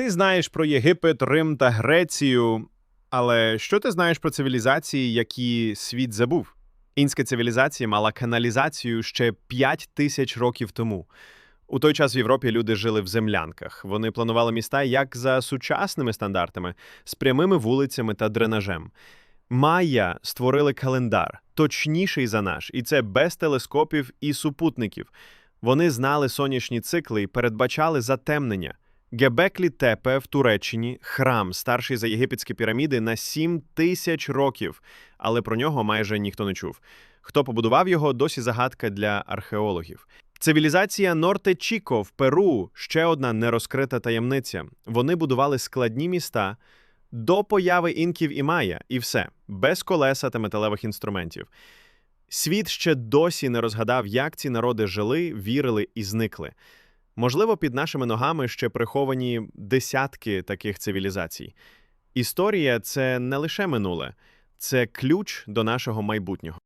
Ти знаєш про Єгипет, Рим та Грецію, але що ти знаєш про цивілізації, які світ забув? Інська цивілізація мала каналізацію ще 5 тисяч років тому. У той час в Європі люди жили в землянках. Вони планували міста як за сучасними стандартами, з прямими вулицями та дренажем. Майя створили календар, точніший за наш, і це без телескопів і супутників. Вони знали сонячні цикли і передбачали затемнення. Гебеклі Тепе в Туреччині храм, старший за єгипетські піраміди на 7 тисяч років, але про нього майже ніхто не чув. Хто побудував його, досі загадка для археологів. Цивілізація Норте Чіко в Перу ще одна нерозкрита таємниця. Вони будували складні міста до появи інків і майя, і все, без колеса та металевих інструментів. Світ ще досі не розгадав, як ці народи жили, вірили і зникли. Можливо, під нашими ногами ще приховані десятки таких цивілізацій. Історія це не лише минуле, це ключ до нашого майбутнього.